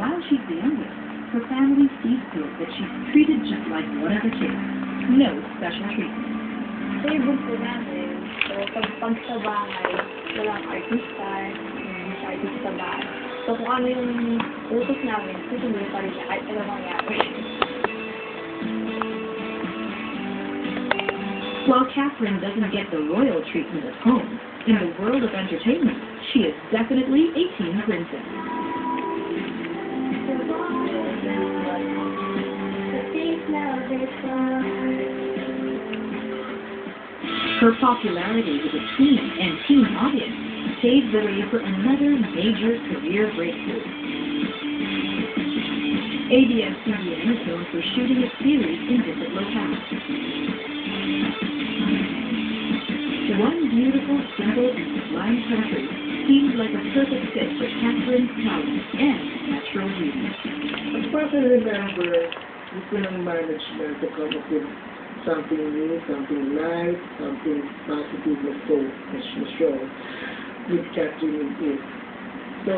while she's the youngest, her family sees to it that she's treated just like one of the kids. No special treatment. Yung bunso namin. So, pag, pag sa bahay, walang artista, hindi siya artista bahay. So, kung ano yung utos namin, susundin pa rin siya kahit ano mangyari. While Catherine doesn't get the royal treatment at home, in the world of entertainment, she is definitely a teen princess. Her popularity with a tween and teen audience paved the way for another major career breakthrough. ABS-CBN is known for shooting its series in different locales. One beautiful, simple, and sublime country seems like a perfect fit for Catherine's talent and natural beauty. As I remember, couldn't manage something new, something light, something positive na so, na show with Catherine in it. So,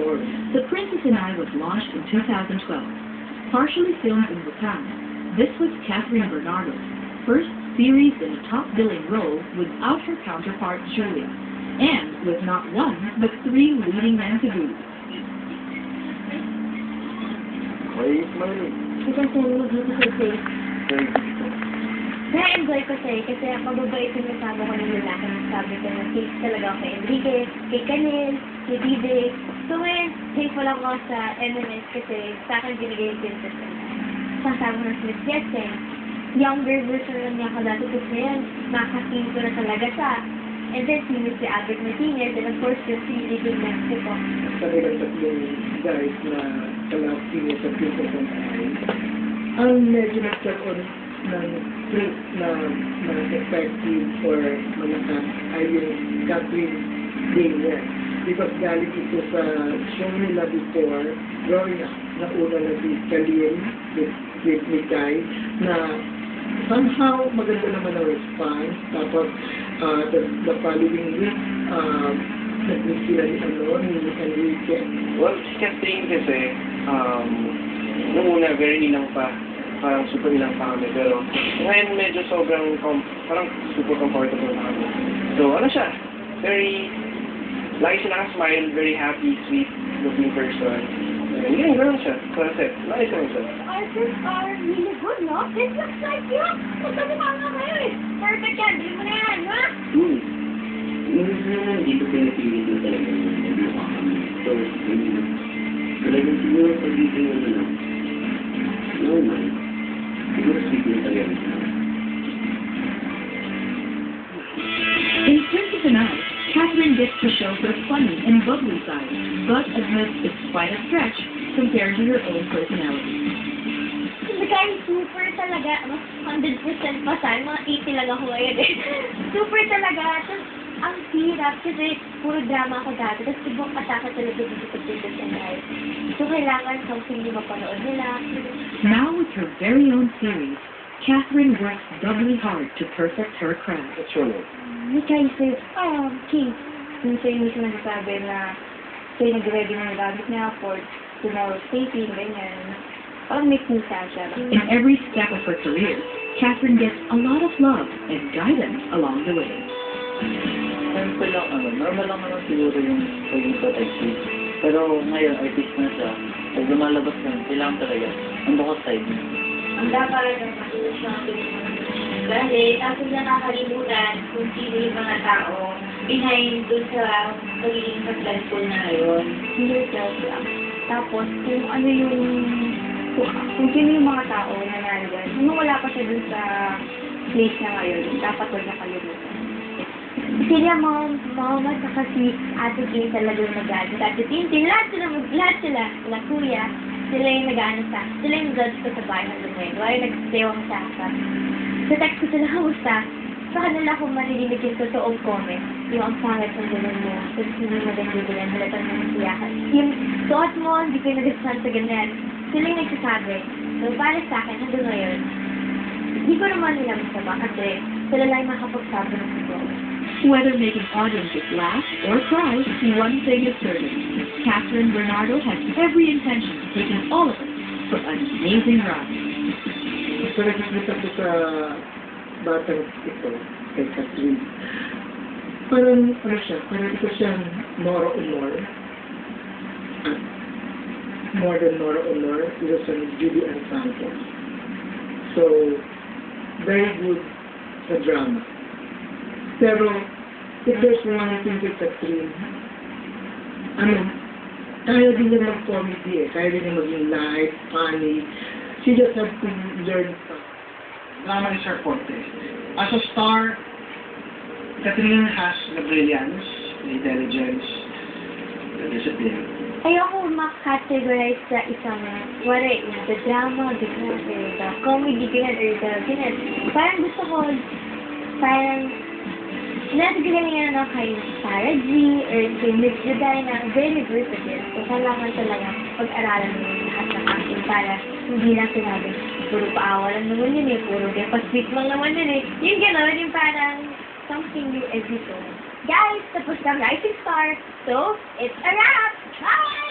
story. The Princess and I was launched in 2012. Partially filmed in Bhutan, this was Catherine Bernardo's first series in a top-billing role without her counterpart Julia, and with not one, but three leading men to boot. Why is smiling? Kasi nag-beauty kasi, Very difficult. na-enjoy ko siya kasi mababait yung kasama ko ng lalaki. Sabi ko na safe talaga ako kay Enrique, kay Canel, kay Dide. So ngayon, thankful ako sa MMS kasi sa akin binigay yung princess ko na. Kasama ng Smith Jetsen. Younger version lang niya ako dati kasi ngayon, nakasing ko na talaga siya. And then, si Mr. Albert Martinez, and of course, yung si Little Mexico. kanilang tatlong guys na kalapin niya sa Princess and ang medyo nagkaroon ng trip na, na effective or malakas ay yung Catherine Daniel. Because galing ito sa show nila before, growing up, nauna na si Kalin with, with Mikay, na somehow maganda naman ang response. Tapos, uh, the, the following week, uh, nag-meet sila ni ano, ni Enrique. Well, Catherine kasi, um, nung una, very ninang pa. Parang super ninang pa kami. Pero ngayon medyo sobrang, com- parang super comfortable na kami. So, ano siya? Very, lagi siya nakasmile, very happy, sweet looking person. And yun, gano'n siya. Sa set. Nice naman siya. Artists are really good, no? This looks like you. Magsabi ka nga kayo eh. Perfect yan. Bili mo na yan, ha? Hmm. Yung naman dito pinipili ko talaga yung mukha kami. So, yun. Talagang siguro pagiging ano na, normal. Siguro sweet na talaga yung sinabi. In Princess and I, Catherine gets to show her funny and bubbly side, but admits it's quite a stretch compared to her own personality. Super talaga. Mas 100% pa sana. Mga 80 lang ako ngayon eh. super talaga. Tapos, ang hirap kasi puro drama ako dati. Tapos ibang talaga dito sa Princess and I. So, kailangan something yung mapanood nila. Now with her very own series, Catherine works doubly hard to perfect her craft. What's your name? May cases, um, King. Yung sa'yo mismo nagsasabi na sa'yo nag-ready na ng gamit niya for tomorrow's taping, ganyan. Parang may pinsa siya. In every step of her career, Catherine gets a lot of love and guidance along the way. Simple lang, ano, normal lang naman siguro yung paging protective. Pero ngayon, artist na siya. Pag lumalabas na, kailangan talaga. Ang bukod side niya. Ang dapat ng Dahil, tapos na nakakalimutan kung sino yung mga tao behind dun sa pagiging successful na ngayon. Yourself lang. Tapos, kung ano yung kung, kung sino yung mga tao na nandun, nung wala pa siya dun sa place na ngayon, dapat huwag nakalimutan. Sila mom, mama, saka si ate Kay talagang nag-ano. Ate Tintin, lahat sila, lahat sila, sila kuya, sila yung nag-ano sa, sila yung judge ko sa bahay hanggang ngayon. Wala yung nag-stewang sa akin. Sa text ko sila, kamusta? Sa kanila ko maririnig yung totoong comment. Yung ang pangit ng ganun mo. Tapos hindi mo din bibilan, halatan mo ng siyakan. Yung suot mo, hindi ko nag-stand sa ganyan. Sila yung nagsasabi. So, para sa akin, hanggang ngayon, hindi ko naman nila masama kasi sila lang yung makapagsabi ng totoo. Whether making audiences laugh or cry, one thing is certain. Catherine Bernardo has every intention of taking all of us for an amazing ride. So, nakikita ko sa batang ito, kay. Parang, ano siya, parang ito siyang Nora. At more than Nora Honor, ito siyang Judy Ann Santos. So, very good sa drama. Pero, if there's one thing with Catherine, ano, kaya din niya mag-comedy eh. Kaya din niya maging light, funny. She just have to learn Drama is her forte. As a star, Catherine has the brilliance, the intelligence, the discipline. Ayoko makategorize sa isang, wari, the drama, the grabe, the comedy, ganyan, or the, ganyan. Parang gusto ko, parang, Nasa nga na kay Sarah G. or kay Miss Juday na very versatile. So, kailangan talaga pag-aralan mo lahat ng acting para hindi lang sinabi, puro paawa lang naman yun eh, puro kaya pa-sweet lang naman yun eh. Yung gano'n, yung parang something new every. Guys, tapos na Rising Star. So, it's a wrap! Bye!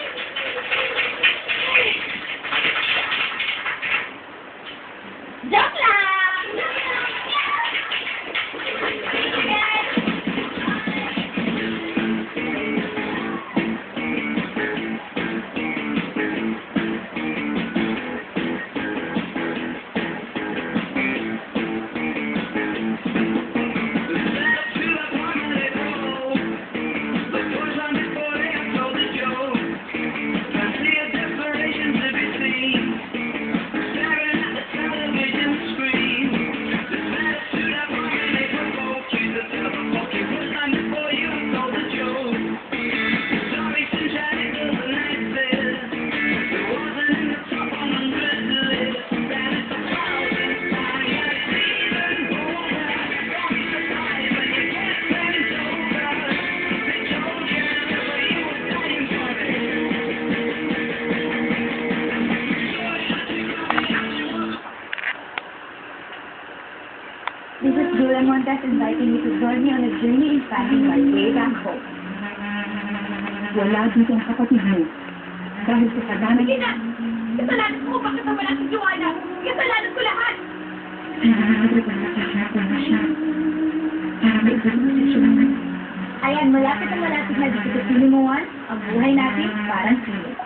Dula Montes inviting you to join me on a journey in family by way back home. Wala dito ang kapatid mo. Dahil sa kasalanan Sige na! Kasalanan ko, bakit naman ang Joanna? Kasalanan ko lahat! Ayan, malapit na malapit na dito sa Sinimuan, ang buhay natin parang sino.